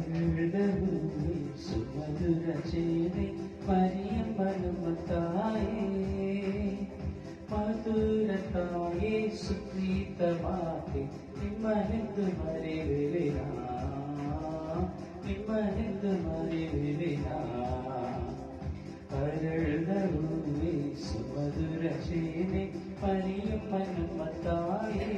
മംഗളവും സുമധുര ചേരി പരിയമ്പളുമത്തായേ മധുര തായേ സുപ്രീത മാതെ നിമ്മനെന്ത് മറിവിലാ നിമ്മനെന്ത് മറിവിലാ അരൾതൂവേ സുമധുര ചേരി പരിയമ്പളുമത്തായേ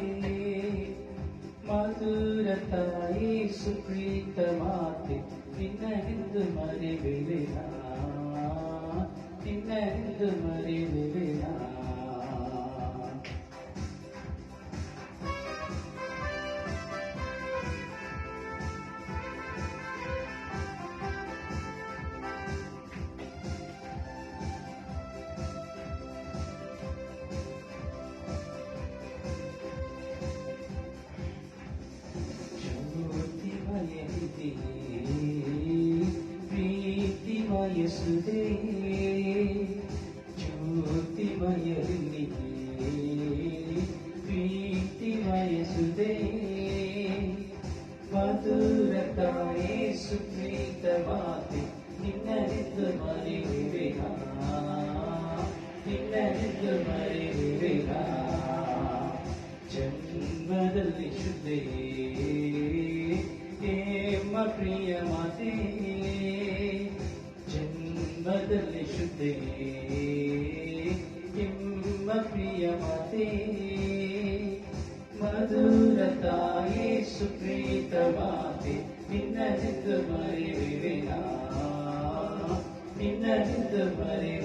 മധുര തായ ತಾಯಿ ಸುಪ್ರೀತ ಮಾತೆ ನಿನ್ನನೆಂದು ಮರೆಯುವಿನ ನಿನ್ನನೆಂದು ಮರೆಯುವಿನ ಸುಪ್ರೀತ ಮಾತೆ ನಿನ್ನರಿದ್ದು ಮರಿವಿನ ನಿನ್ನರಿದ್ದು ಮರಿವಿನ ಜನ್ಮದಲ್ಲಿ ಶುದ್ಧೇ ಹೇಮ ಪ್ರಿಯ ಮಾತೆ ಜನ್ಮದಲ್ಲಿ ಶುದ್ಧೇ ಹಿಮ್ಮ ಪ್ರಿಯ ಮಾತೆ ಮಧುರ ತಾಯಿ ಸುಪ್ರೀತ ಮಾತೆ ನಿನ್ನನಿಂದು ಮರಿವಿವೆನ നിന്നടിത്ത് പനിയ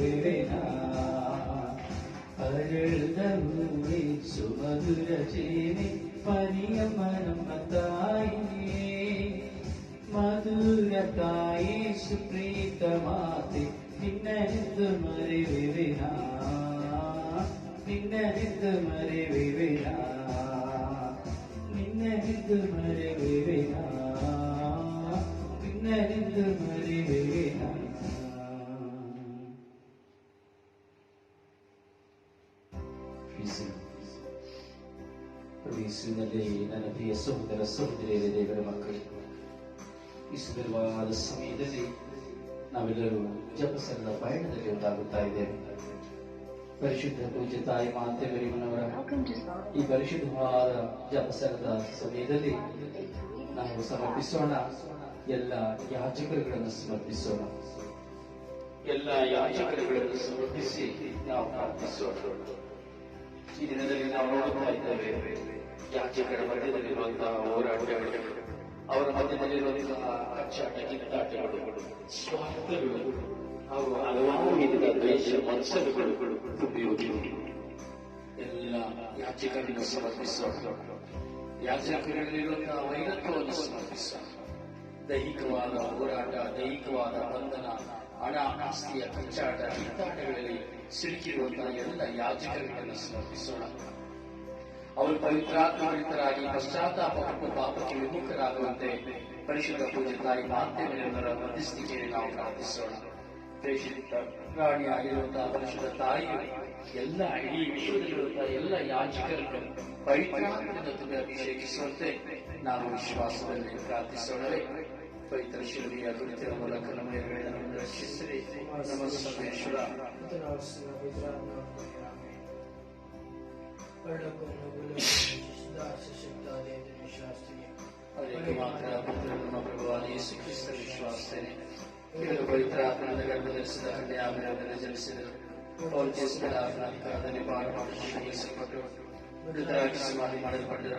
سر سر گرم نا جب سر پیڑ پریشد پوجے تاری بریم پریشد جب سرپس ಎಲ್ಲ ಯಾಚಕರುಗಳನ್ನು ಸಮರ್ಪಿಸೋಣ. ಎಲ್ಲ ಯಾಚಕರುಗಳನ್ನು ಸಮರ್ಪಿಸಿ ನಾವು ಪ್ರಾರ್ಥಿಸೋಣ. ಈ ದಿನದಲ್ಲಿ ನಾವು ನೋಡುತ್ತಾ ಇದ್ದೇವೆ ಯಾಚಕರ ಮಧ್ಯದಲ್ಲಿರುವಂತಹ ಹೋರಾಟಗಳು, ಅವರ ಮಧ್ಯದಲ್ಲಿರುವಂತಹ ಕಚ್ಚಾಟ ಕಿತ್ತಾಟಗಳು ಸ್ವಾರ್ಥಗಳು, ಹಾಗೂ ಹಲವಾರು ವಿಧದ ದ್ವೇಷ, ಮತ್ಸರಗಳು ಉಪಯೋಗಿ ಎಲ್ಲ ಯಾಚಕರನ್ನು ಸಮರ್ಪಿಸೋಣ. ಯಾಚಕರಲ್ಲಿರುವಂತಹ ವೈರತ್ವವನ್ನು ಸಮರ್ಪಿಸೋಣ. ದೈಹಿಕವಾದ ಹೋರಾಟ, ದೈಹಿಕವಾದ ಬಂಧನ, ಹಣ, ಆಸ್ತಿಯ ಕಚ್ಚಾಟ ಕಿತ್ತಾಟಗಳಲ್ಲಿ ಸಿಲುಕಿರುವಂತಹ ಎಲ್ಲ ಯಾಚಕರುಗಳನ್ನು ಸಮರ್ಪಿಸೋಣ. ಅವರು ಪವಿತ್ರಾತ್ಮರಿತರಾಗಿ ಪಶ್ಚಾತ್ತಾಪ ಮತ್ತು ಪಾಪಕ್ಕೆ ವಿಮುಖರಾಗುವಂತೆ ಪರಿಶುದ್ಧ ಪೂಜೆ ತಾಯಿ ಮಾತೆಯವರ ಮಧ್ಯಸ್ಥಿಕೆಯಲ್ಲಿ ನಾವು ಪ್ರಾರ್ಥಿಸೋಣ. ದೇಶದಿಂದ ಪ್ರಾಣಿಯಾಗಿರುವಂತಹ ಪರಿಶುದ್ಧ ತಾಯಿಯು ಎಲ್ಲ ಇಡೀ ವಿಶ್ವದಲ್ಲಿರುವಂತಹ ಎಲ್ಲ ಯಾಚಕರನ್ನು ಪವಿತ್ರಾತ್ಮದ ಅಭಿಷೇಕಿಸುವಂತೆ ನಾವು ವಿಶ್ವಾಸದಲ್ಲಿ ಪ್ರಾರ್ಥಿಸೋಣವೇ. ಪವಿತ್ರ ಶಿಲುಬೆಯ ಕುರಿತಿನ ಮೂಲಕ ನಮ್ಮ ಎದುರುಗಳನ್ನು ರಕ್ಷಿಸಲಿ ನಮ್ಮ ಸರ್ವೇಶ್ವರ ಅದಕ್ಕೆ ಮಾತ್ರ ಪುತ್ರ ನಮ್ಮ ಪ್ರಭುವಾದ ಯೇಸು ಕ್ರಿಸ್ತ ವಿಶ್ವಾಸನೆ ಇವರು ಪವಿತ್ರಾತ್ಮನ ಗರ್ಭಧರಿಸಿದ ಕನ್ಯಾಮರವನ್ನು ಜನಿಸಿದರು ಪೌಲ್ಯಸ್ಗಳ ಅಧಿಕಾರದಲ್ಲಿ ಪಾಲ್ಗೊಂಡು ಮೃತರಾಗಿ ಸಮಾಧಿ ಮಾಡಲ್ಪಟ್ಟರು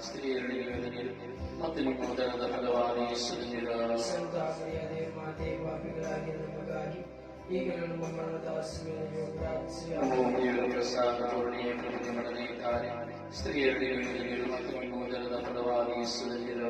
സ്ത്രീകളുടെ പത്തിനും മുതലത ഫലവാദി സ്ത്രീകളുടെ സ്ത്രീകളുടെ മുതലത ഫലവാദി സുരഞ്ജിത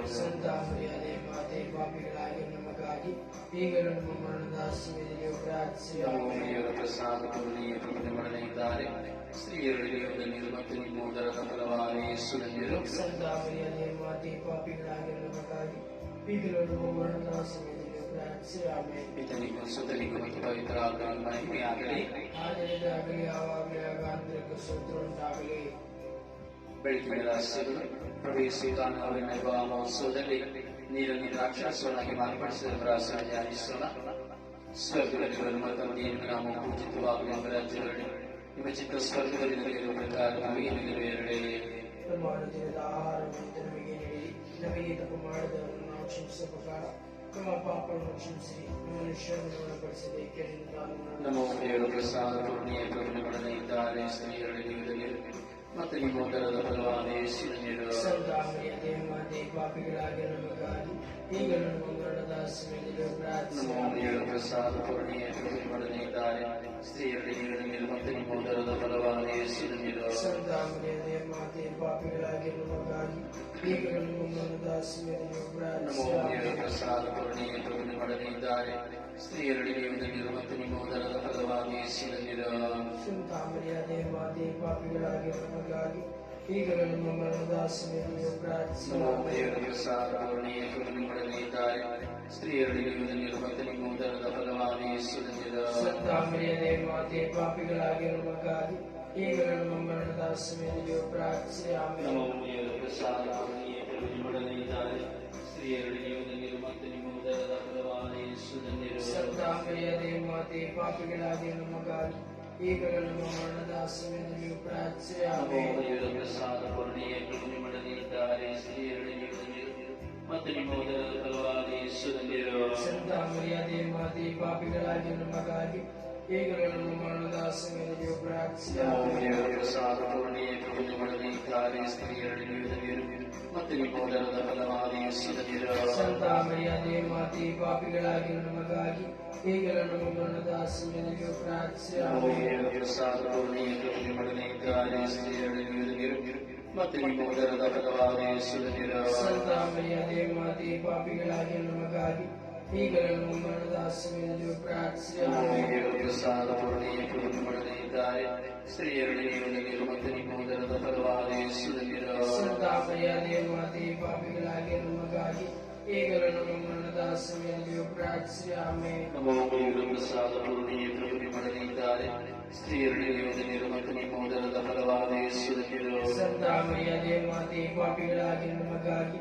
ನಮಗಾಗಿ ಈಗಲೂ ನಮ್ಮ ಮರಣದ ಸಮಯದಲ್ಲಿ ಪ್ರಾರ್ಥಿಸಿ ದೇವರ ಪ್ರಸಾದ ಪೂರ್ಣಿಯ ಪ್ರಭು ಮಾಡಲಿದ್ದಾರೆ ಸ್ತ್ರೀಯರಲ್ಲಿ ಜೀವದಲ್ಲಿ ಮತ್ತು ನಿಮ್ಮ ಉದರದ ಫಲವಾಗಿ ಯೇಸುವಿನ ಸಂತಾಮರಿಯಾದೆ ಮಾತೆ ಪಾಪಿಗಳಾಗಿ ನಮಗಾಗಿ ಈಗಲೂ ನಮ್ಮ ಮರಣದ ಸಮಯದಲ್ಲಿ ಪ್ರಾರ್ಥಿಸಿ ಆಮೇಲೆ ಪಿತನಿಗೂ ಸುತನಿಗೂ ಮತ್ತು ಪವಿತ್ರ ಆತ್ಮನ ಮಹಿಮೆಯಾಗಲಿ ಆದರಿದಾಗಲಿ ಯಾವಾಗಲೇ ಆಗಾಂತರಿಕ ಸೂತ್ರ ಉಂಟಾಗಲಿ ಬೆಳಕಿನ ರಹಸ್ಯಗಳು ಪ್ರವೇಶಿ ಕಾಣುವಿನ ವಿವಾಹ ಮಹೋತ್ಸವದಲ್ಲಿ ನೀರನ್ನು ದ್ರಾಕ್ಷಾಸ್ವನಾಗಿ ಮಾರ್ಪಡಿಸಿದ ಭರವಸೆ ಧ್ಯಾನಿಸೋಣ ಸ್ವರ್ಗದಲ್ಲಿ ಮತ್ತು ನೀರಿನ ನಾಮ ಪೂಜಿತವಾಗುವ ರಾಜ್ಯಗಳಲ್ಲಿ ನಿಮ್ಮ ಚಿತ್ತ ಸ್ವರ್ಗದಲ್ಲಿ ನಡೆಯುವ ಪ್ರಕಾರ ನಮಗೆ ನೆರವೇರಲಿ ಪ್ರಮಾಣ ದಿನದ ಆಹಾರವನ್ನು ನಮಗೆ ನೀಡಿ ನಮಗೆ ತಪ್ಪು ಮಾಡಿದವರನ್ನು ನಾವು ಕ್ಷಮಿಸುವ ಪ್ರಕಾರ ನಮ್ಮ ಪಾಪವನ್ನು ಕ್ಷಮಿಸಿರಿ ನಮ್ಮ ನಿಶ್ಚಯವನ್ನು ಗುಣಪಡಿಸದೆ ಕೆಳಗಿಂದ ನಮ್ಮನ್ನು ನಮೋ ದೇವರ ಪ್ರಸಾದ ಪೂರ್ಣಿಯ ಪ್ರಭು ಮಾಡಲಿದ್ದಾರೆ ಸ್ತ್ರೀಯರಲ್ಲಿ ಜೀವದಲ್ಲಿ ಮತ್ತು ನಿಮ್ಮ ಉದರದ ಫಲವಾದ ಯೇಸುವಿನ ಸಂತಾಮರಿಯಾದೆ ಮಾತೆ ಪಾಪಿಗಳಾಗಿ ನಮಗಾಗಿ ಈಗಲೂ ನಮ್ಮ ಮರಣದ ಸಮಯದಲ್ಲಿ ಪ್ರಾರ್ಥಿಸಿ ನಮೋ ದೇವರ ಪ್ರಸಾದ ಪೂರ್ಣಿಯ ಪ್ರಭು ಮಾಡಲಿದ್ದಾರೆ ಸ್ತ್ರೀಯರಲ್ಲಿ ಜೀವದಲ್ಲಿ ಮತ್ತು ನಿಮ್ಮ ಉದರದ ಫಲವಾದ ಯೇಸುವಿನ ಸಂತಾಮರಿಯಾದೆ ಮಾತೆ ಪಾಪಿಗಳಾಗಿ ನಮಗಾಗಿ ಈಗಲೂ ನಮ್ಮ ಮರಣದ ಸಮಯದಲ್ಲಿ ನಮೋ ಪ್ರಾರ್ಥಿಸಿ ದೇವರ ಪ್ರಸಾದ ಪೂರ್ಣಿಯ ಪ್ರಭು ಮಾಡಲಿದ್ದಾರೆ ಸ್ತ್ರೀಯರಲ್ಲಿ மத்திரிமோதரத பகவானே சிவனிடோ നമ്മോമിയുടെ പ്രസാദ പൂർണിയെ നീതാരെ സ്ത്രീയുടെ ജീവിതങ്ങളിൽ മത്തിരിമോദരത പകവാനെ സിരഞ്ഞിടോ നമ്മോമിയുടെ പ്രസാദ പൂർണിയെ നീതാരെ സ്ത്രീകളുടെയും നിർമ്മത്തിനും പാപികളാകിയ നമുക്കാകി ഈകരണം മരണദാസനെയോ പ്രാർത്ഥിച്ചു സ്ത്രീകളുടെയും നിർമ്മത്തിനും മോദരത ഫലവാദീശ്വരനിലെ മാതേ പാപികളാകിയ നമുക്കാകി ഈകരണം മരണദാസനെയോ പ്രാർത്ഥിച്ചു സ്ത്രീകളുടെയും പാപത്തെ പാപികളാകിയ നമുക്കാൽ ഈ കരണമോ മരണദാസമെന്ന് നീ പ്രാർത്ഥിച്ചാമേ പാപികളാകിയ നമുക്കാൽ ഈ കരണമോ മരണദാസമെന്ന് നീ പ്രാർത്ഥിച്ചാമേ സ്ത്രീകളുടെ ജീവിതം ಜೀವದಲ್ಲಿ ಮತ್ತು ನಿಮ್ಮ ಉದರದ ಫಲವಾದ ಯೇಸುವಿನ ಸಂತಾಮರಿಯಾದೆ ಮಾತೆ ಪಾಪಿಗಳಾಗಿ ನಮಗಾಗಿ ಈಗಲೂ ನಮ್ಮ ಮರಣದ ಸಮಯದಲ್ಲಿ ಪ್ರಾರ್ಥಿಸಿ ನಮೋ ಆಮೇಲೆ ದೇವರ ಪ್ರಸಾದ ಪೂರ್ಣಿಯ ಪ್ರಭು ಮಾಡಲಿದ್ದಾರೆ ಸ್ತ್ರೀಯರಲ್ಲಿ ಜೀವದಲ್ಲಿ ಮತ್ತು ನಿಮ್ಮ ಉದರದ ಫಲವಾದ ಯೇಸುವಿನ ಸಂತಾಮರಿಯಾದೆ ಮಾತೆ ಪಾಪಿಗಳಾಗಿ ನಮಗಾಗಿ പാപികളാകിയ നമുക്കായി ഈകരണം നമ്മുടെ ദാസമേലിയോ പ്രാർത്ഥിയാമേ സ്ത്രീകളുടെ നിർമ്മത്തിന് മോദനത ഫലവാദ പാപികളാകിയ നമുക്കായി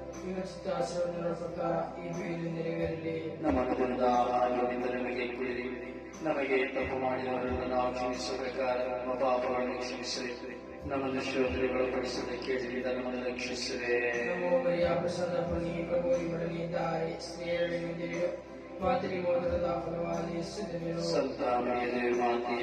ವಿವಕ್ಷಿತ ಆಶೀರ್ವಚನಗಳ ಪ್ರಕಾರ ಈ ನಮಗೆ ಕುಡಿರಿ. ನಮಗೆ ತಪ್ಪು ಮಾಡಿದವರನ್ನು ನಾವು ಕ್ಷಮಿಸುವ ಪ್ರಕಾರ ನಮ್ಮ ಪಾಪಗಳನ್ನು ಕ್ಷಮಿಸಿರಿ ನಮ್ಮನ್ನು ಶೋಧನೆಗಳು ಪಡಿಸುವುದಕ್ಕೆ ತಿಳಿದ ನಮ್ಮನ್ನು ರಕ್ಷಿಸಿದೆ ನಮೋ ಪ್ರಭು ಇವರಲ್ಲಿ ಮಾದರಿ ಮೋದರದ ಫಲವಾದ ಸಂತ ಮರಿಯ ಮಾತೆ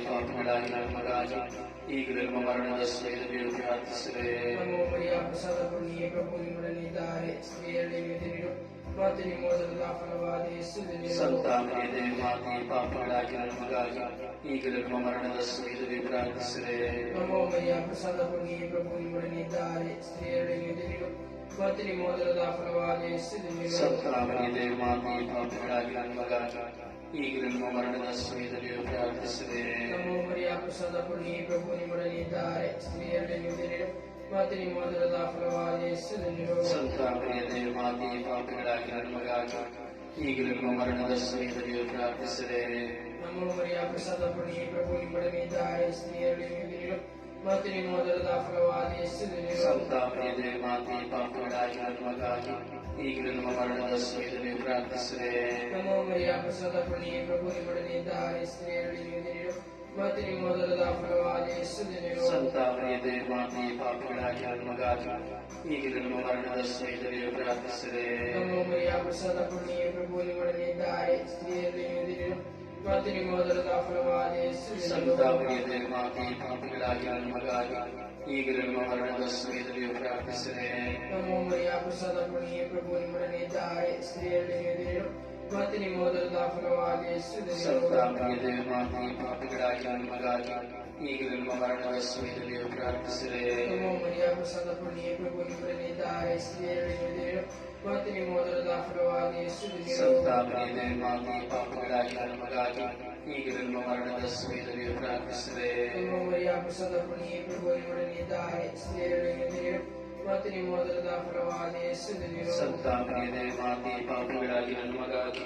ಈಗಲೂ ನಮ್ಮ ಮರಣದ ಸಮಯದಲ್ಲಿ ಪ್ರಾರ್ಥಿಸಿರಿ ನಮೋ ಮರಿಯ ಪ್ರಸಾದ ಪನಿ ಪ್ರಭು ನಿಮ್ಮೊಡನಿದ್ದಾರೆ ಸ್ತ್ರೀಯರು ಮಾತರಿ ಮೋದರದ ಫಲವಾದ ಯೇಸುವಿನ ಸಂತಾನವೇ ಮಾತೆ ಪಾಪಗಳಾಗಿ ನಮಗಾಗಿ ಈಗಲೂ ನಮ್ಮ ಮರಣದ ಸಮಯದಲ್ಲಿ ಪ್ರಾರ್ಥಿಸಿರಿ ನಮೋ ಮರಿಯ ಪ್ರಸಾದ ಪನಿ ಪ್ರಭು ನಿಮ್ಮೊಡನಿದ್ದಾರೆ ಸ್ತ್ರೀಯರು ಮಾತರಿ ಮೋದರದ ಫಲವಾದ ಯೇಸುವಿನ ಸಂತಾನವೇ ಮಾತೆ ಪಾಪಗಳಾಗಿ ನಮಗಾಗಿ ಈಗಲೂ ನಮ್ಮ ಮರಣದ ಸಮಯದಲ್ಲಿಯೂ ಪ್ರಾರ್ಥಿಸಿದೆ ನಮೋ ಮರಿಯ ಪ್ರಸಾದ ಪುಣ್ಯ ಪ್ರಭು ನಿಮ್ಮೊಡನಿದ್ದಾರೆ ಸ್ತ್ರೀಯರಲ್ಲಿ ನೀವು ಧನ್ಯರು ಮತ್ತು ನಿಮ್ಮ ಮೊದಲದ ಫಲವಾದ ಯೇಸುವಿನರು ಸಂತ ಪ್ರಿಯತೆ ಮಾತಿ ಪಾಪಿಗಳಾಗಿ ನಮಗಾಗಿ ಈಗಲೂ ನಮ್ಮ ಮರಣದ ಸಮಯದಲ್ಲಿಯೂ ಪ್ರಾರ್ಥಿಸಿದೆ ನಮೋ ಮರಿಯ ಪ್ರಸಾದ ಪುಣ್ಯ ಪ್ರಭು ನಿಮ್ಮೊಡನಿದ್ದಾರೆ ಸ್ತ್ರೀಯರಲ್ಲಿ ನೀವು ಧನ್ಯರು ಮತ್ತು ನಿಮ್ಮ ಮೊದಲದ ಫಲವಾದ ಯೇಸುವಿನರು ಸಂತ ಪ್ರಿಯತೆ ಮಾತಿ ಪಾಪಿಗಳಾಗಿ ನಮಗಾಗಿ ಈಗಲೂ ನಮ್ಮ ಮರಣದ ಸಮಯದಲ್ಲಿಯೂ ಪ್ರಾರ್ಥಿಸಿದೆ ನಮೋ ಮರಿಯ ಪ್ರಸಾದ ಪುಣ್ಯ ಪ್ರಭು ನಿಮ್ಮೊಡನಿದ್ದಾರೆ ಸ್ತ್ರೀಯರಲ್ಲಿ ನೀವು ಧನ್ಯರು ಮತ್ತು ನಿಮ್ಮ ಮೊದಲದ ಫಲವಾದ ಯೇಸುವಿನರು ಸಂತ ಪ್ರಿಯತೆ ಮಾತಿ ಪಾಪಿಗಳಾಗಿ ನಮಗಾಗಿ ಈಗಲೂ ನಮ್ಮ ಮರಣದ ಸಮಯದಲ್ಲಿಯೂ ಪ್ರಾರ್ಥಿಸಿದೆ ನಮೋ ಮರಿಯ ಪ್ರಸಾದ ಪುಣ್ಯ ಪ್ರಭು ನಿಮ್ಮೊಡನಿದ್ದಾರೆ ಸ್ತ್ರೀಯರಲ್ಲಿ ನೀವು ಧನ್ಯರು ಮತ್ತು ನಿಮ್ಮ ಮೊದಲದ ಫಲವಾದ ಯೇಸುವಿನರು ಸಂತ ಪ್ರಿಯತೆ ಮಾತಿ ಪಾಪಿಗಳಾಗಿ ನಮಗಾಗಿ ಈಗಲೂ ನಮ್ಮ ಮರಣದ ಸಮಯದಲ್ಲಿಯೂ ಪ್ರಾರ್ಥಿಸಿದೆ ನಮೋ ಮರಿಯ ಪ್ರಸಾದ ಪುಣ್ಯ ಪ್ರಭು ನಿಮ್ಮೊಡನಿದ್ದಾರೆ ಸ್ತ್ರೀಯರಲ್ಲಿ ನೀವು ಧನ್ಯರು ಮತ್ತು ನಿಮ್ಮ ಮೊದಲದ ಫಲವಾದ ಯೇಸುವಿನರು ಸಂತ ಪ್ರಿಯತೆ ಮಾತಿ ಪಾಪಿಗಳಾಗಿ ನಮಗಾಗಿ ಈಗಲೂ ನಮ್ಮ ಮರಣದ ಸಮಯದಲ್ಲಿಯೂ ಪ್ರಾರ್ಥಿಸಿದೆ ನಮೋ ಮರಿಯ ಪ್ರಸಾದ ಪುಣ್ಯ ಪ್ರಭು ನಿಮ್ಮೊಡನಿದ್ದಾರೆ ಸ್ತ್ರೀಯರಲ್ಲಿ ನೀವು ಧನ್ಯರು ಮತ್ತು ನಿಮ್ಮ ಮೊದಲದ ಫಲವಾದ ಯೇಸುವಿನರು ಸಂತ ಪ್ರಿಯತೆ ಮಾತಿ ಪಾಪಿಗಳಾಗಿ ನಮಗಾಗಿ ಈಗಲೂ ನಮ್ಮ ಮರಣದ ಸಮಯದಲ್ಲಿಯೂ ಪ್ರಾರ್ಥಿಸಿದೆ ನಮೋ ಮರಿಯ ಪ್ರಸಾದ ಪುಣ್ಯ ಪ್ರಭು ನಿಮ್ಮೊಡನಿದ್ದಾರೆ ಸ್ತ್ರೀಯರಲ್ಲಿ ನೀವು ಧನ್ಯರು ಮತ್ತು ನಿಮ್ಮ ಮೊದಲದ ಫಲವಾದ ಯೇಸುವಿನರು ಸಂತ ಪ್ರಿಯತೆ ಮಾತಿ ಪಾಪಿಗಳಾಗಿ ನಮಗಾಗಿ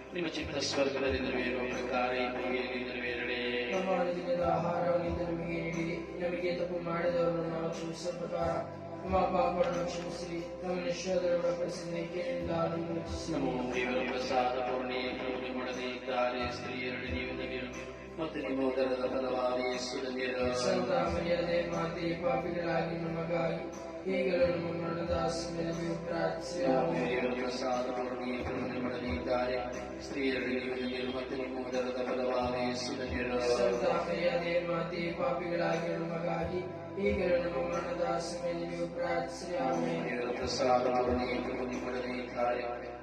ನಿಮ್ಮ ಚಿತ್ತ ಸ್ವರ್ಗದಲ್ಲಿ ನೆರವೇರುವ ಪ್ರಕಾರ ಈ ಭೂಮಿಯಲ್ಲಿ ನೆರವೇರಲಿ ನಮ್ಮ ದಿನದ ಆಹಾರವನ್ನು ಇಂದು ನಮಗೆ ನೀಡಿರಿ ನಮಗೆ ತಪ್ಪು ಮಾಡಿದವರನ್ನು ನಾವು ಕ್ಷಮಿಸುವ ಪ್ರಕಾರ ನಮ್ಮ ಪಾಪಗಳನ್ನು ಕ್ಷಮಿಸಿರಿ ನಮ್ಮ ನಿಶ್ಚಯದಲ್ಲಿ ಒಳಪಡಿಸಿದ ಕೇಳಿದ ನಮೋ ದೇವರ ಪ್ರಸಾದ ಪೂರ್ಣಿ ನಿಮ್ಮೊಡನೆ ಇದ್ದಾರೆ ಸ್ತ್ರೀಯರಲ್ಲಿ ನೀವು ಧನ್ಯರು ಮತ್ತು ನಿಮ್ಮ ಉದರದ ಫಲವಾದ ಯೇಸು ಧನ್ಯರು ಸಂತ ಮರ್ಯಾದೆ ಮಾತೆ ಪಾಪಿಗಳಾಗಿ ನಮಗಾಗಿ ಈಗಲೂ ನಮ್ಮ ಮರಣದ ಸಮಯದಲ್ಲಿ ಪ್ರಾರ್ಥಿಸಿ ನಮೋ ದೇವರ ಪ್ರಸಾದ ಪೂರ್ಣಿ ನಿಮ್ಮೊಡನೆ ಇದ್ದಾರೆ ಸ್ತ್ರೀಯರಲ್ಲಿ ನೀವು ಧನ್ಯರು ಮತ್ತು ನಿಮ್ಮ ಉದರದ ಫಲವಾದ ಯೇಸು ಧನ್ಯರು ಸಂತ ಮರ್ಯಾದೆ ಮಾತೆ ಪಾಪಿಗಳಾಗಿ ನಮಗಾಗಿ ಈಗಲೂ ನಮ್ಮ ಮರಣದ ಸಮಯದಲ್ಲಿ ಪ್ರಾರ್ಥಿಸಿ ಆಮೇಲೆ ದೇವರ ಪ್ರಸಾದ ಪೂರ್ಣಿ ನಿಮ್ಮೊಡನೆ ಇದ್ದಾರೆ ಸ್ತ್ರೀಯರಲ್ಲಿ ನೀವು ಧನ್ಯರು ಮತ್ತು ನಿಮ್ಮ ಉದರದ ಫಲವಾದ ಯೇಸು ಧನ್ಯರು ಸಂತ ಮರ್ಯಾದೆ ಮಾತೆ ಪಾಪಿಗಳಾಗಿ ನಮಗಾಗಿ ಈಗಲೂ ನಮ್ಮ ಮರಣದ ಸಮಯದಲ್ಲಿ ಪ್ರಾರ್ಥಿಸಿ ಆಮೇಲೆ ದೇವರ ಪ್ರಸಾದ ಪೂರ್ಣಿ കാര്യം സ്ത്രീയുടെ ജന്മത്തിൽ മൂലർന്ന ഫലമാണ് പാപികളാകിയുള്ള മകാരി ഈ കരുണമരണദാസമെന്നു പ്രാർത്ഥിയാമേ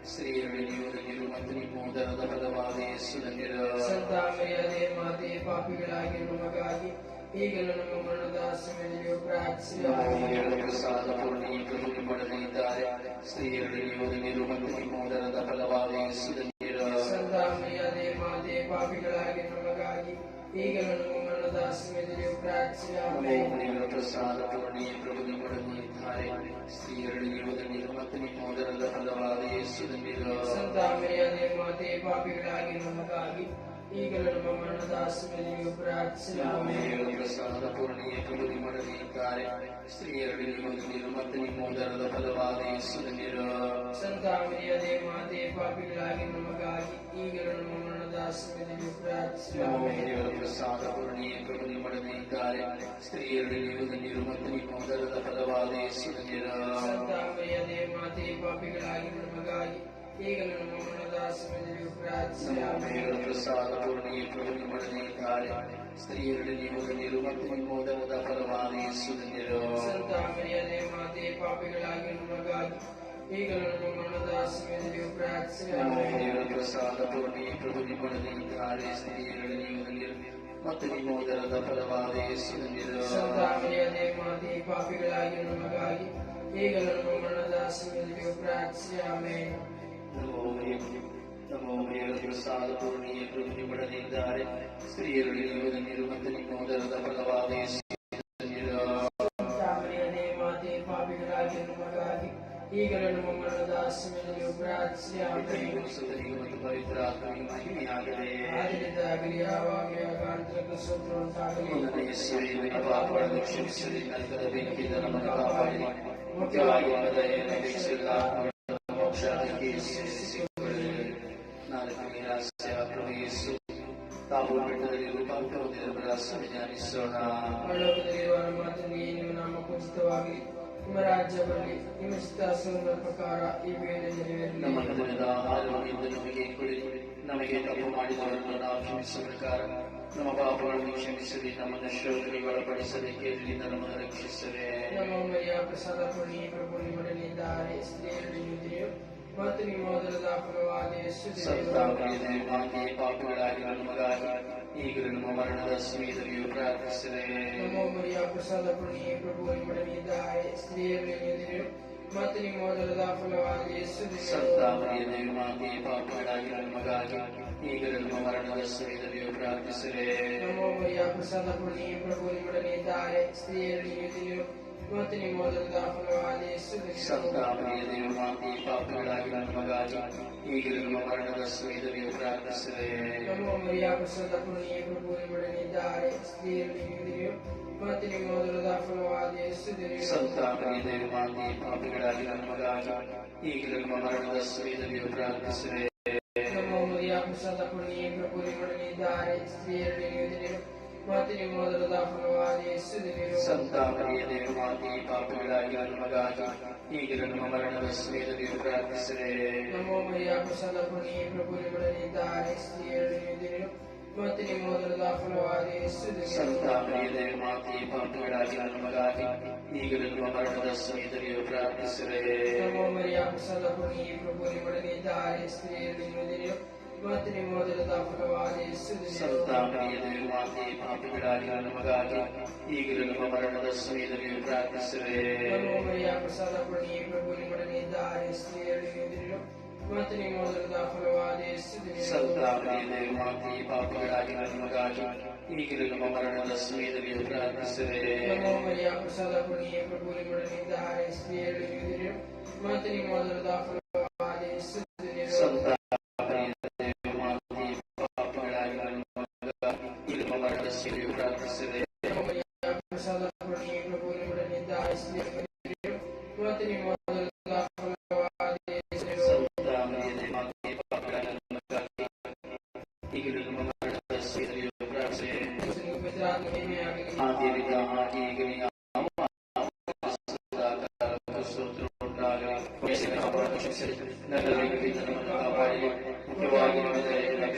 സ്ത്രീയുടെ ജന്മത്തിൽ മൂലർന്ന ഫലമാണ് പാപികളാകിയുള്ള മകാരി ಈಗಲೂ ನಮ್ಮ ಮರಣದಾಸನೆಯು ಪ್ರಾರ್ಥಿಸಿ. ಪ್ರಸಾದ ಪೂರ್ಣೀಕೃತಿ ಪಡೆದಿದ್ದಾರೆ. ಸ್ತ್ರೀಯರಲ್ಲಿ ಯೋಧನಿರು ಮತ್ತು ಹಿಮೋದರದ ನಮಗಾಗಿ ಈಗಲೂ ನಮ್ಮ ಮರಣದಾಸನೆಯು ಪ್ರಾರ್ಥಿಸಿ. ಸಂತಾಮಯ ದೇವ ಪಾಪಿಗಳಾಗಿ ನಮಗಾಗಿ ಈಗಲೂ ನಮ್ಮ ಮರಣದ ಸಮಯದಲ್ಲಿ ಪ್ರಾರ್ಥಿಸಿ ಆಮೇಲೆ ದೇವರ ಪ್ರಸಾದ ಪೂರ್ಣಿ ಪ್ರಭು ನಿಮ್ಮೊಡನೆ ಇದ್ದಾರೆ ಸ್ತ್ರೀಯರಲ್ಲಿ ನೀವು ಧನ್ಯರು ಮತ್ತು ನಿಮ್ಮ ಉದರದ ಫಲವಾದ ಯೇಸು ಧನ್ಯರು ಸಂತ ಮರ್ಯಾದೆ ಮಾತೆ ಪಾಪಿಗಳಾಗಿ ನಮಗಾಗಿ ಈಗಲೂ ನಮ್ಮ ಮರಣದ ಸಮಯದಲ್ಲಿ ಪ್ರಾರ್ಥಿಸಿ ಆಮೇಲೆ ದೇವರ ಪ್ರಸಾದ ಪೂರ್ಣಿ ಪ್ರಭು ನಿಮ್ಮೊಡನೆ ಇದ್ದಾರೆ ಸ್ತ್ರೀಯರಲ್ಲಿ ನೀವು ಧನ್ಯರು ಮತ್ತು ನಿಮ್ಮ ಉದರದ ಫಲವಾದ ಯೇಸು ಧನ್ಯರು ಸಂತ ಮರ್ಯಾದೆ ಮಾತೆ ಪಾಪಿಗಳಾಗಿ ನಮಗಾಗಿ സ്ത്രീകളുടെ നിയമനിരൂപത്തിനുമോദമുത ഫലമാണ് യേശുവിനോ സന്താമരിയതേ മാതേ പാപികളാകി നമ്മൾക്കായി പ്രസാദത്തോടെ പ്രതിപണിതാഴെ സ്ത്രീയുടെ നിയമനിൽ മത്തിനിമോദനത ഫലമാണ് യേശുവിനോ സന്താമരിയതേ മാതേ പാപികളാകി നമ്മൾക്കായി ഈ ഗണമരണദാസ പ്രാർത്ഥിച്ചാമേ ನಮೋಮಯ ನಮೋಮಯ ಪೂರ್ಣಿಯ ಪೃಥ್ವಿ ಪಡೆದಿದ್ದಾರೆ ಸ್ತ್ರೀಯರಲ್ಲಿ ನೀರುವಂತೆ ನಿಮ್ಮೋದರದ ಫಲವಾದ ಈಗಲೂ ಮುಖ್ಯವಾಗಿ ನಮ್ಮ ರಾಜ್ಯ ಬರಲಿ ನಿಮ್ಮ ಪ್ರಕಾರ ಈ ನಮ್ಮ ಮನದ ನಮಗೆ ನಮಗೆ ತಪ್ಪು ಮಾಡಿದವರನ್ನು ನಾವು ಪ್ರಕಾರ ನಮ್ಮ ಪಾಪಗಳನ್ನು ಕ್ಷಮಿಸಲಿ ನಮ್ಮನ್ನು ಶೋಧನೆಗೆ ಒಳಪಡಿಸಲಿ ಕೇಳಿದಿಂದ ನಮ್ಮನ್ನು ರಕ್ಷಿಸಲಿ ನಮ್ಮ ಮರಿಯ ಪ್ರಸಾದ ಪ್ರಭು dare സ്നേഹം വിജയം പ്രാർത്ഥിച്ചില്ലേ നമോ മര്യാദ പ്രസാദ പുണ്യ പ്രഭു നിങ്ങളുടെ നേതാരെ സ്ത്രീയുടെ ജീവിതത്തിലും ಮರಣದ ಸಮಯದಲ್ಲಿಯೂ ಪ್ರಾರ್ಥಿಸಿದೆ ನಮೋ ಮರಿಯ ಪ್ರಸಾದ ಪೂರ್ಣಿ ಪ್ರಭು ನಿಮ್ಮೊಡನಿದ್ದಾರೆ ಸ್ತ್ರೀಯರಲ್ಲಿ ನೀತಿಯು ಮತ್ತು ನಿಮ್ಮ ಮೊದಲದ ಫಲವಾದ ಯೇಸು ಸಂತಾಪನೆ ಮಾತೆ ಪಾಪಗಳಾಗಿ ನಮಗಾಗಿ ಈಗಲೂ ನಮ್ಮ ಮರಣದ ಸಮಯದಲ್ಲಿಯೂ ಪ್ರಾರ್ಥಿಸಿದೆ ನಮೋ ಮರಿಯ ಪ್ರಸಾದ ಪೂರ್ಣಿ ಪ್ರಭು ನಿಮ್ಮೊಡನಿದ್ದಾರೆ ಸ್ತ್ರೀಯರಲ್ಲಿ ನೀತಿಯು ಮತ್ತು ನಿಮ್ಮ ಮೊದಲದ ಫಲವಾದ ಯೇಸು ಸಂತಾಪನೆ ಮಾತೆ ಪಾಪಗಳಾಗಿ ನಮಗಾಗಿ ಈಗಲೂ ನಮ್ಮ ಮರಣದ ಸಮಯದಲ್ಲಿಯೂ ಪ್ರಾರ್ಥಿಸಿದೆ ನಮೋ ಮರಿಯ ಪ್ರಸಾದ ಪೂರ್ಣಿ ಪ್ರಭು ನಿಮ್ಮೊಡನಿದ್ದಾರೆ ಸ್ತ್ರೀಯರಲ್ಲಿ ನೀತಿಯು ಮತ್ತು ನಿಮ್ಮ ಮೊದಲದ ಫಲವಾದ ಯೇಸು ಸಂತಾಪನೆ ಮಾತೆ ಪಾಪಗಳಾಗಿ ನಮಗಾಗಿ ಈಗಲೂ ನಮ್ಮ ಮರಣದ ಸಮಯದಲ್ಲಿಯೂ ಪ್ರಾರ್ಥಿಸಿದೆ ನಮೋ ಮರಿಯ ಪ್ರಸಾದ ಪೂರ್ಣಿ ಪ್ರಭು ನಿಮ್ಮೊಡನಿದ್ದಾರೆ ಸ್ತ್ರೀಯರಲ್ಲಿ ನೀತಿಯು ಮತ್ತು ನಿಮ್ಮ ಮೊದಲದ ಫಲವಾದ ಯೇಸು ಸಂತಾಪನೆಯ ಮಾತೆ ماتني مدر داخلواني سدني سنتا مريا ديوماتي پاپ ملايا المغاتي نيجرن ممرن وسمير ديوكرات سري نمو مهيا ಈಗಲೂ ನಮ್ಮ ಮರಣದ ಸಮಯದಲ್ಲಿಯೂ ಪ್ರಾರ್ಥಿಸಿದೆ ನಮೋ ಮರಿಯ ಪ್ರಸಾದ ಪೂರ್ಣಿ ಪ್ರಭು ನಿಮ್ಮೊಡನಿದ್ದಾರೆ ಸ್ತ್ರೀಯರಲ್ಲಿ ನೀತಿಯು ಮತ್ತು ನಿಮ್ಮ ಮೊದಲದ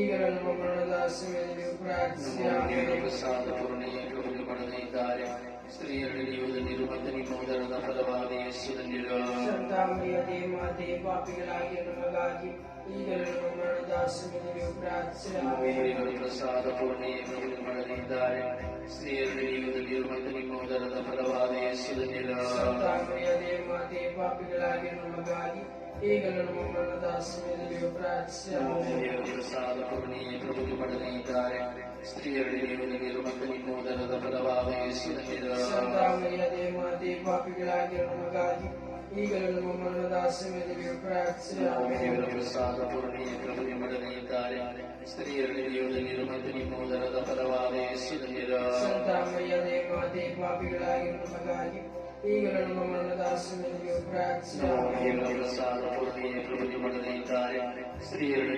ಈಗ ನಮ್ಮ ಮರಣದಾಸ ಮೇಲೆ ನೀವು ಪ್ರಾರ್ಥಿಸಿ ಪ್ರಸಾದ ಪೂರ್ಣೀಕರನ್ನು ಪಡೆದಿದ್ದಾರೆ ಸ್ತ್ರೀಯರಲ್ಲಿ ಇರುವಂತ ನಿಮ್ಮ ಉದರದ ಫಲವಾದ ಯೇಸುವಿನಲ್ಲಿರುವ ಸಂತಾಂಬಿಯ ದೇಮಾತೆ ಪಾಪಿಗಳಾಗಿ ನಮಗಾಗಿ ಈಗಲೂ ನಮ್ಮ ಮರಣದಾಸ ಪಾಪಿಗಳಾಗಿ ಈಗ ನಮ್ಮ ಮರಣದ ಸಮಯದಲ್ಲಿ ಪ್ರಾರ್ಥಿಸಿರಿ ಆಮೆನ್. ದೇವರ ಪ್ರಸಾದ ಪೂರ್ಣಿ ಪ್ರಭು ನಿಮ್ಮೊಡನಿದ್ದಾರೆ ಸ್ತ್ರೀಯರಲ್ಲಿ ನೀವು ನೀರು ಬಂದ ನಿಮ್ಮ ಉದರದ ಫಲವಾದ ಯೇಸುದಲ್ಲಿರ ಸಂತ ಮರ್ಯಾದೆ ಮಾತೆ ಪಾಪಿಗಳಾಗಿ ನಮಗಾಗಿ ഈകരണം നമ്മുടെ ദാസ്യമേത് സന്താമയ്യ ദേവാദേ പാപികളായി ഉപകാരി ഈകരണം നമ്മുടെ ദാസ്യമേത് സ്ത്രീകളുടെ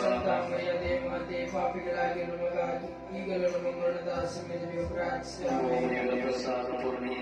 സന്താമയ്യ ദേവാദേ പാപികളായി ഉപകാരി ഈകരണം നമ്മുടെ ദാസ്യമേത് പ്രാർത്ഥിച്ചു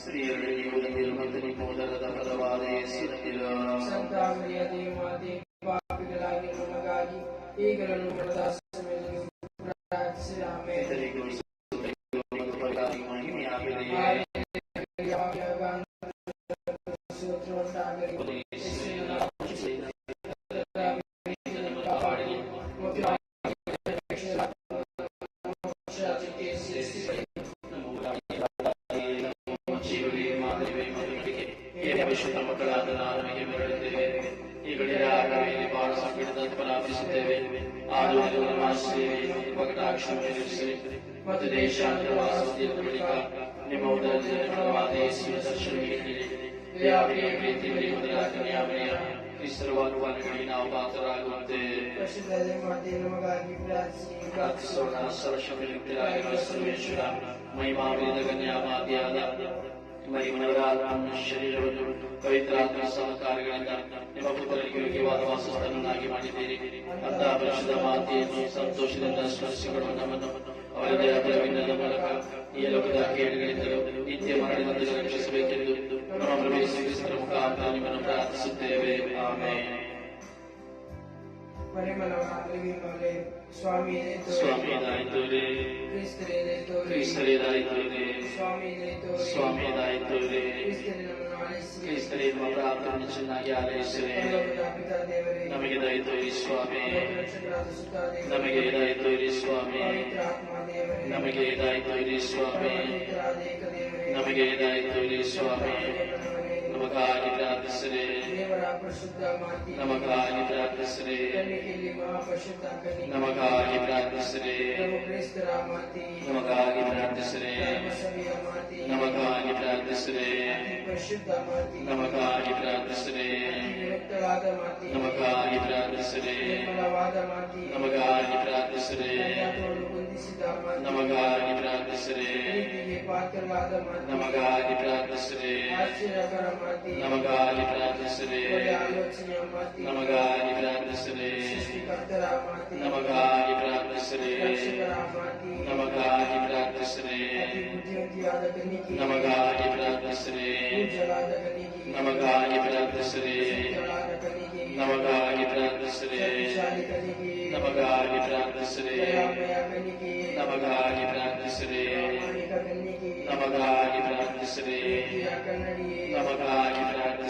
സ്ത്രീകളുടെ ജീവിതത്തിൽ പദ്ധതി മോദകഥ പദവാദേ സ്ഥിരത്തിലാണ് ಪ್ರಾರ್ಥಿಸೋಣ ಸರ್ವಶಕ್ತರಾಗಿರುವ ಸರ್ವೇಶ್ವರ ಮಹಿಮಾವಿದ ಕನ್ಯಾಮಾತೆಯಾದ ಮರಿಮನವರಾದ ನಮ್ಮ ಶರೀರವನ್ನು ಪವಿತ್ರಾತ್ಮ ಸಹಕಾರಗಳಿಂದ ನಿಮ್ಮ ಪುತ್ರರಿಗೆ ಯೋಗ್ಯವಾದ ವಾಸಸ್ಥಾನನ್ನಾಗಿ ಮಾಡಿದ್ದೀರಿ. ಅಂತ ಪರಿಶುದ್ಧ ಮಾತೆಯನ್ನು ಸಂತೋಷದಿಂದ ಸ್ಪರ್ಶಿಸಿಕೊಳ್ಳುವ ನಮ್ಮನ್ನು ಅವರ ಮೂಲಕ ಈ ಲೋಕದ ಕೇಡುಗಳಿಂದಲೂ ನಿತ್ಯ ಮರಣದಿಂದ ರಕ್ಷಿಸಬೇಕೆಂದು ನಿಮ್ಮನ್ನು ಪ್ರಾರ್ಥಿಸುತ್ತೇವೆ. ಆಮೇಲೆ ಮರಿಮನವರಾಗಲಿ ಮಲೆ ಸ್ವಾಮಿ ಸ್ವಾಮಿ ಇದಾಯಿತುರೇ ಕ್ರಿಸ್ತರೇದಾಯಿತು ಕ್ರಿಸ್ತರೇದಾಯಿತುರೇ ಸ್ವಾಮಿದಾಯಿತು ಸ್ವಾಮಿಯದಾಯಿತುರೇ ಕ್ರಿಸ್ತರೇ ನಮ್ಮನ್ನು ಆಲಿಸಿ ಕ್ರಿಸ್ತರೇ ನಮ್ಮ ಪ್ರಾರ್ಥನೆ ಚೆನ್ನಾಗಿ ಆಲೈಸಿರಿ ಪರಲೋಕದ ಪಿತಾ ದೇವರೇ ನಮಗೆ ದಯಿತು ಇರಿ ಸ್ವಾಮಿ ರಕ್ಷಕರಾದ ಸುತ್ತ ದೇವರೇ ನಮಗೆ ದಯಿತು ಇರಿ ಸ್ವಾಮಿ ಪವಿತ್ರ ಆತ್ಮ ದೇವರೇ ನಮಗೆ ದಯಿತು ಇರಿ ಸ್ವಾಮಿ ಪವಿತ್ರಾದ ಏಕ ದೇವರೇ ನಮಗೆ ದಯಿತು ಇರಿ ಸ್ವಾಮಿ نمکے نمکرے نمکرے نمکاری نمکرے نمکر دسرے ಪ್ರಾರ್ಥಿಸಿರಿ ಅತಿ ವಿರಕ್ತಳಾದ ಮಾತಿ ನಮಗಾಗಿ ಪ್ರಾರ್ಥಿಸಿರಿ ನಿರ್ಮಲವಾದ ಮಾತಿ ನಮಗಾಗಿ ಪ್ರಾರ್ಥಿಸಿರಿ ಕನ್ಯಾತ್ವವನ್ನು ಹೊಂದಿಸಿದ ಮಾತಿ ನಮಗಾಗಿ ಪ್ರಾರ್ಥಿಸಿರಿ ಪ್ರೀತಿಗೆ ಪಾತ್ರವಾದ ಮಾತಿ ನಮಗಾಗಿ ಪ್ರಾರ್ಥಿಸಿರಿ ಆಶ್ಚರ್ಯಕರ ಮಾತಿ ನಮಗಾಗಿ ಪ್ರಾರ್ಥಿಸಿರಿ ಒಳ್ಳೆಯ ಆಲೋಚನೆಯ ಮಾತಿ ನಮಗಾಗಿ ಪ್ರಾರ್ಥಿಸಿರಿ ಸೃಷ್ಟಿಕರ್ತರ ಮಾತಿ ನಮಗಾಗಿ ಪ್ರಾರ್ಥಿಸಿರಿ ರಕ್ಷಕರ ಮಾತಿ ನಮಗಾಗಿ ಪ್ರಾರ್ಥಿಸಿರಿ ಅತಿ ಬುದ್ಧಿವಂತಿಯಾದ ಕನ್ನಿಕೆ ನಮಗಾಗಿ ಪ್ರಾರ್ಥಿಸಿರಿ ಪೂಜ್ಯಳಾದ ಕನ್ನಿಕೆ ನಮಗಾಗಿ ಪ್ರಾರ್ಥಿಸಿರಿ ಪೂಜ್ಯಳಾದ ಕನ್ನಿಕೆ ನಮಗಾಗಿ ಪ್ರಾರ್ಥಿಸಿರಿ ಶಕ್ತಿಶಾಲಿ ಕನ್ನಿಕೆ ನಮಗಾಗಿ ಪ್ರಾರ್ಥಿಸಿರಿ ದಯಾಮಯ ಕನ್ನಿಕೆ ನಮಗಾಗಿ ಪ್ರಾರ್ಥಿಸಿರಿ ಪ್ರಾಮಾಣಿಕ ಕನ್ನಿಕೆ ನಮಗಾಗಿ ಪ್ರಾರ್ಥಿಸಿರಿ ಪ್ರೀತಿಯ ಕನ್ನಡಿಯೇ ನಮಗಾಗಿ ಪ್ರಾರ್ಥಿಸಿರಿ ನಮ್ಮ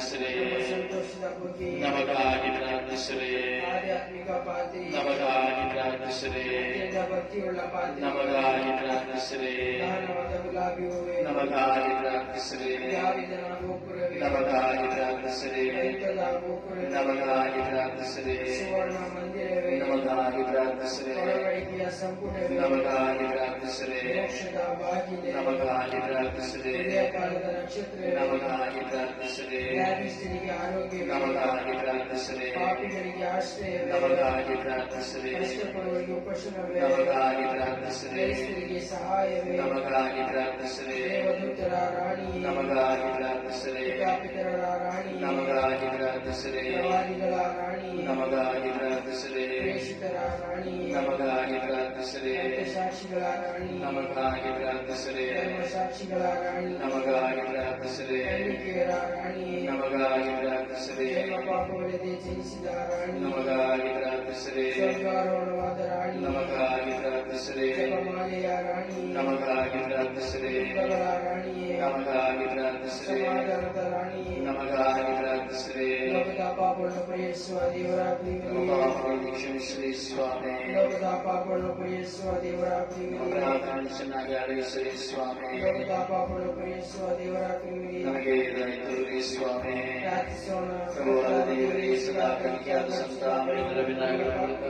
ಸಂತೋಷದ ಬಗ್ಗೆ ನಮಗಾಗಿ ಪ್ರಾರ್ಥಿಸಿರಿ ಆಧ್ಯಾತ್ಮಿಕ ಪಾತೆ ನಮಗಾಗಿ ಪ್ರಾರ್ಥಿಸಿರಿ ಅತ್ಯಂತ ಭಕ್ತಿಯುಳ್ಳ ಪಾತೆ ನಮಗಾಗಿ ಪ್ರಾರ್ಥಿಸಿರಿ ಜ್ಞಾನವಾದ ಗುಲಾಬಿ ಹೂವೆ ನಮಗಾಗಿ ಪ್ರಾರ್ಥಿಸಿರಿ ದಾವಿದನ ಗೋಪುರವೇ ನಮಗಾಗಿ ಪ್ರಾರ್ಥಿಸಿರಿ ದೈತ್ಯದ ಗೋಪುರವೇ ನಮಗಾಗಿ ಪ್ರಾರ್ಥಿಸಿರಿ ಸುವರ್ಣ ಮಂದಿರವೇ ನಮಗಾಗಿ ಪ್ರಾರ್ಥಿಸಿರಿ ಒಳಗಡಿಕೆಯ ಸಂಪುಟವೇ ನಮಗಾಗಿ ಪ್ರಾರ್ಥಿಸಿರಿ ಮೋಕ್ಷದ ಬಾಗಿಲೆ ನಮಗಾಗಿ ಪ್ರಾರ್ಥಿಸಿರಿ ಹೃದಯ ಕಾಲದ ನಕ್ಷತ್ರವೇ ನಮಗಾಗಿ ಪ್ರಾರ್ಥಿಸಿರಿ ವ್ಯಾಧಿಸ್ಥರಿಗೆ ಆರೋಗ್ಯವೇ ನಮಗಾಗಿ ಪ್ರಾರ್ಥಿಸಿರಿ ಪಾಪಿಗಳಿಗೆ ಆಶ್ರಯವೇ ನಮಗಾಗಿ ಪ್ರಾರ್ಥಿಸಿರಿ ಕಷ್ಟಪಡುವವರಿಗೆ ಉಪಶಮವೇ ನಮಗಾಗಿ ಪ್ರಾರ್ಥಿಸಿರಿ ಕ್ರೈಸ್ತರಿಗೆ ಸಹಾಯವೇ ನಮಗಾಗಿ ಪ್ರಾರ್ಥಿಸಿರಿ ದೇವದೂತರ ರಾಣಿಯೇ ನಮಗಾಗಿ ಪ್ರಾರ್ಥಿಸಿರಿ ಪಿತಾಪಿತರರ ರಾಣಿಯೇ ನಮಗಾಗಿ ಪ್ರಾರ್ಥಿಸಿರಿ ಪ್ರವಾದಿಗಳ ರಾಣಿಯೇ ನಮಗಾಗಿ ಪ್ರಾರ್ಥಿಸಿರಿ ಪ್ರೇಷಿತರ ರಾಣಿಯೇ ನಮಗಾಗಿ ಪ್ರಾರ್ಥಿಸಿರಿ ಸಾಕ್ಷಿಗಳ ರಾಣಿ ನಮಗಾಗಿ ಪ್ರಾರ್ಥಿಸಿರಿ ಸಾಕ್ಷಿಗಳ ರಾಣಿ ನಮಗಾಗಿ ಪ್ರಾರ್ಥಿಸಿರಿ ಕನ್ನಿಕೆಯರ ರಾಣಿಯೇ ನಮಗಾಗಿ ಪ್ರಾರ್ಥಿಸಿರಿ ಜನ್ಮ ಪಾಪವಿಲ್ಲದೆ ಜನಿಸಿದ ರಾಣಿ ನಮಗಾಗಿ ಪ್ರಾರ್ಥಿಸಿರಿ ಸ್ವರ್ಗಾರೋಹಣವಾದ ರಾಣಿ ನಮಗಾಗಿ ಪ್ರಾರ್ಥಿಸಿರಿ ಜಪಮಾಲೆಯ ರಾಣಿ ನಮಗಾಗಿ ಪ್ರಾರ್ಥಿಸಿರಿ ಯುಗಗಳ ರಾಣಿಯೇ ನಮಗಾಗಿ ಪ್ರಾರ್ಥಿಸಿರಿ ಸಮಾಧಾನದ ರಾಣಿಯೇ ನಮಗಾಗಿ ಪ್ರಾರ್ಥಿಸಿರಿ ಲೋಕದ ಪಾಪವನ್ನು ಪರಿಹರಿಸುವ ದೇವರ ನಮ್ಮ ಪ್ರೀತಿಯೇ ಪಾಪಗಳನ್ನು ಕ್ಷಮಿಸಿರಿ ಸ್ವಾಮಿ ಲೋಕದ ಪಾಪವನ್ನು ಪರಿಹರಿಸುವ ದೇವರ ನಮ್ಮ ಪ್ರೀತಿಯೇ ಪ್ರಾರ್ಥನೆ ಚೆನ್ನಾಗಿ ಅಳಿಸಿರಿ ಸ್ವಾಮಿ ಲೋಕದ ಪಾಪವನ್ನು ಪರಿಹರಿಸುವ ದೇವರ ಪ್ರೀತಿಯೇ ನಮಗೆ ದಯತೋರಿ ಸ್ವಾಮಿ ಪ್ರಾರ್ಥಿಸೋಣ ಪ್ರಭುವಾದ ದೇವರೇ ಸದಾ ಕಲಿಕೆಯಾದ ಸಂತಾಮಣಿಗಳ ವಿನಾಯಕರ ಮೂಲಕ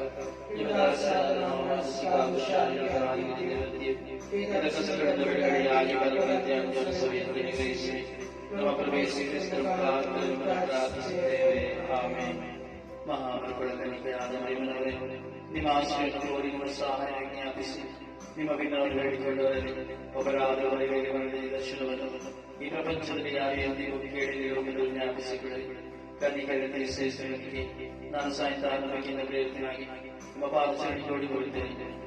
ನಿಮ್ಮದಾಸರಾದ ನಾವು ಮಾನಸಿಕ ನಾನು ಸಾಯಂಕಾಲ ಬಗೆಯಿಂದ ಪ್ರೇರಿತನಾಗಿ ನಿಮ್ಮ ಪಾದಚರಣಿ ಜೋಡಿಕೊಂಡಿದ್ದೇನೆ ನಿನ್ನ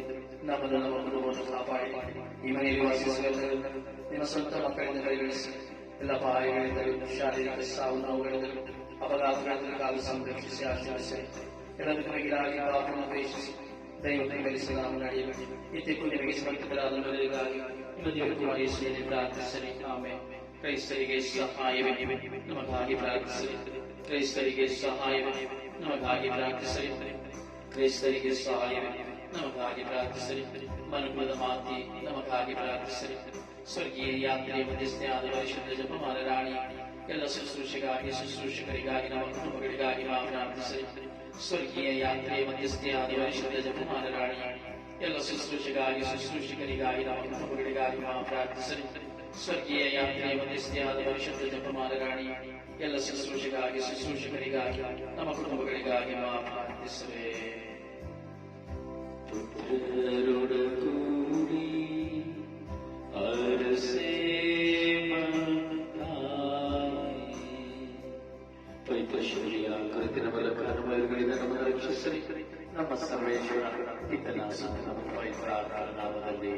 ನಮ್ಮನ್ನು ಒಂದು ಕಾಪಾಡಿ ನಿಮಗೆ ನಿಮ್ಮ ಸ್ವಂತ ಮಕ್ಕಳಿಂದ ಕೈಗಳಿಸಿ ಎಲ್ಲ ಬಾಯಿಗಳಿಂದಲೂ ಶಾಲೆಯಲ್ಲಿ ಸಾವು ನೋವುಗಳಿಂದಲೂ ಅಪರಾಧಗಳಿಂದಲೂ ಕಾಲು ಸಂರಕ್ಷಿಸಿ ಆಚರಿಸಿ ಎಲ್ಲದಕ್ಕಾಗಿ ಪ್ರಾರ್ಥನೆ ಅಪೇಕ್ಷಿಸಿ ദൈവത്തിന് പരിശുദ്ധാമൻ അറിയണം ഇത്തിക്കൂടി രഹസ്യപ്പെട്ടവരാകുന്നതിലേക്കായി ദൈവത്തിനായി ശ്രീ പ്രാർത്ഥിച്ചേക്കാമേ ക്രൈസ്തരികെ സഹായം നമുക്കാകി പ്രാർത്ഥിച്ചു ക്രൈസ്തരികെ സഹായം നമുക്കാകി പ്രാർത്ഥിച്ചു ക്രൈസ്തരികെ സഹായം ಸಹಾಯವೇ ನಮಗಾಗಿ ಪ್ರಾರ್ಥಿಸಲಿ ಕ್ರೈಸ್ತರಿಗೆ ಸಹಾಯವೇ ನಮಗಾಗಿ ಪ್ರಾರ್ಥಿಸಲಿ ಮನುಕುಲದ ಮಾತಿ ನಮಗಾಗಿ ಪ್ರಾರ್ಥಿಸಲಿ ಸ್ವರ್ಗೀಯ ಯಾತ್ರೆಯ ಮಧ್ಯಸ್ಥೆ ಆದ ಪರಿಶುದ್ಧ ಜಪಮಾಲ ರಾಣಿ ಎಲ್ಲ ಶುಶ್ರೂಷೆಗಾಗಿ ಶುಶ್ರೂಷಕರಿಗಾಗಿ ನಮ್ಮ ಕುಟುಂಬಗಳಿಗಾಗಿ ನಾವು ಪ್ರಾರ್ಥಿಸಲಿ ಸ್ವರ್ಗೀಯ ಯಾತ್ರೆಯ ಮಧ್ಯಸ್ಥೆ ಆದ ಪರಿಶುದ್ಧ ಜಪಮಾಲ ರಾಣಿ ಎಲ್ಲ ಶುಶ್ರೂಷೆಗಾಗಿ ಶುಶ್ರೂಷಕರಿಗಾಗಿ ನಮ್ಮ ಕುಟುಂಬಗಳಿಗಾಗಿ ನಾವು ಪ್ರಾರ್ಥಿಸಲಿ ಸ್ವರ್ಗೀಯ ಯಾತ್ರೆಯ ನಮ್ಮ ಸರ್ವೇಶ್ವರ ಇತನ ನಮ್ಮ ಪವಿತ್ರ ನಾಮದಲ್ಲಿ